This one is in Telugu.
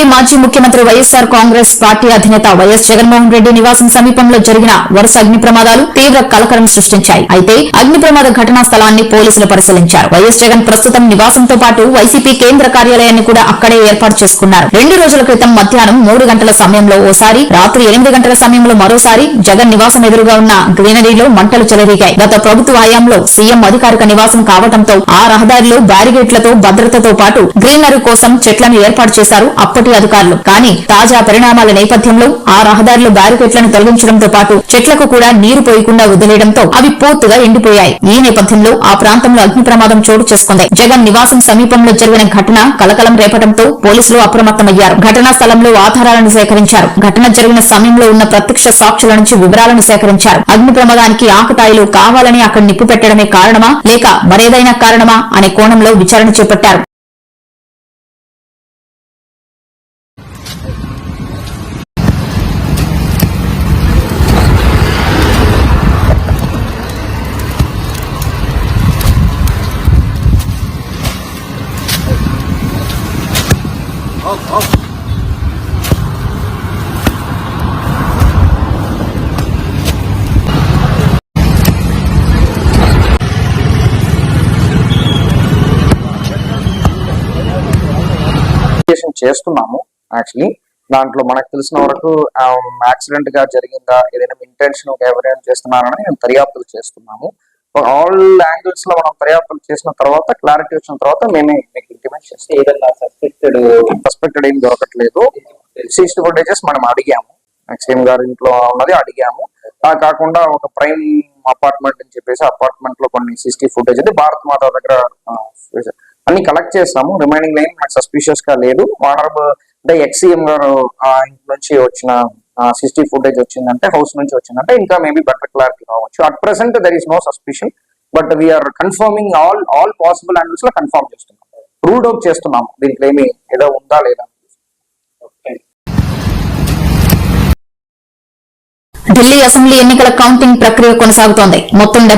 ఏపీ మాజీ ముఖ్యమంత్రి వైఎస్సార్ కాంగ్రెస్ పార్టీ అధినేత వైఎస్ జగన్మోహన్ రెడ్డి నివాసం సమీపంలో జరిగిన వరుస అగ్ని ప్రమాదాలు తీవ్ర కలకలం సృష్టించాయి. అయితే అగ్ని ప్రమాద ఘటనా స్థలాన్ని పోలీసులు పరిశీలించారు. వైఎస్ జగన్ ప్రస్తుతం నివాసంతో పాటు వైసీపీ కేంద్ర కార్యాలయాన్ని కూడా అక్కడే ఏర్పాటు చేసుకున్నారు. రెండు రోజుల క్రితం మధ్యాహ్నం మూడు గంటల సమయంలో ఓసారి రాత్రి ఎనిమిది గంటల సమయంలో మరోసారి జగన్ నివాసం ఎదురుగా ఉన్న గ్రీనరీలో మంటలు చెలరేగాయి. గత ప్రభుత్వ హయాంలో సీఎం అధికారిక నివాసం కావడంతో ఆ రహదారిలో బ్యారిగేట్లతో భద్రతతో పాటు గ్రీనరీ కోసం చెట్లను ఏర్పాటు చేశారు. అప్పటి అధికారులు. కానీ తాజా పరిణామాల నేపథ్యంలో ఆ రహదారిలో బ్యారికేట్లను తొలగించడంతో పాటు చెట్లకు కూడా నీరు పోయకుండా వదిలేయడంతో అవి పూర్తిగా ఎండిపోయాయి. ఈ నేపథ్యంలో ఆ ప్రాంతంలో అగ్ని ప్రమాదం చోటు చేసుకుంది. జగన్ నివాసం సమీపంలో జరిగిన ఘటన కలకలం రేపటంతో పోలీసులు అప్రమత్తమయ్యారు. ఘటనా స్థలంలో ఆధారాలను సేకరించారు. ఘటన జరిగిన సమయంలో ఉన్న ప్రత్యక్ష సాక్షుల నుంచి వివరాలను సేకరించారు. అగ్ని ప్రమాదానికి ఆకతాయిలు కావాలని అక్కడ నిప్పు పెట్టడమే కారణమా లేక మరేదైనా కారణమా అనే కోణంలో విచారణ చేపట్టారు. చేస్తున్నాము యాక్చువల్లీ దాంట్లో మనకు తెలిసిన వరకు యాక్సిడెంట్గా జరిగిందా ఏదైనా ఇంటెన్షన్ ఎవరైనా చేస్తున్నారని మేము దర్యాప్తులు చేస్తున్నాము. ఆల్ యాంగిల్స్లో మనం దర్యాప్తులు చేసిన తర్వాత క్లారిటీ వచ్చిన తర్వాత మేమే మీకు ఇంటిమేట్ చేస్తాం. ఏదన్నా సస్పెక్టెడ్ సస్పెక్టెడ్ ఏం దొరకట్లేదు. సీసీ ఫుటేజెస్ మనం అడిగాము. సీఎం గారి ఇంట్లో ఉన్నది అడిగాము. ఆ కాకుండా ఒక ప్రైమ్ అపార్ట్మెంట్ అని చెప్పేసి అపార్ట్మెంట్లో కొన్ని సీసీ ఫుటేజ్ అంటే భారత్ మాత దగ్గర అన్ని కలెక్ట్ చేస్తాము రిమైనింగ్ లైన్ మనకు సస్పిషియస్గా లేదు. ఆనరబుల్ అంటే ఎక్సీఎం గారు ఆ ఇంటి నుంచి వచ్చిన సిక్స్టీ ఫుటేజ్ వచ్చిందంటే హౌస్ నుంచి వచ్చిందంటే ఇంకా మేబీ బెటర్ క్లారిటీ కావచ్చు. At present there is no suspicion but we are confirming all all possible యాంగిల్స్లో confirm చేస్తున్నాం. రూల్డ్ అవుట్ చేస్తున్నాము దీంట్లో ఏమి ఏదో ఉందా లేదా? ఢిల్లీ అసెంబ్లీ ఎన్నికల కౌంటింగ్ ప్రక్రియ కొనసాగుతోంది. మొత్తం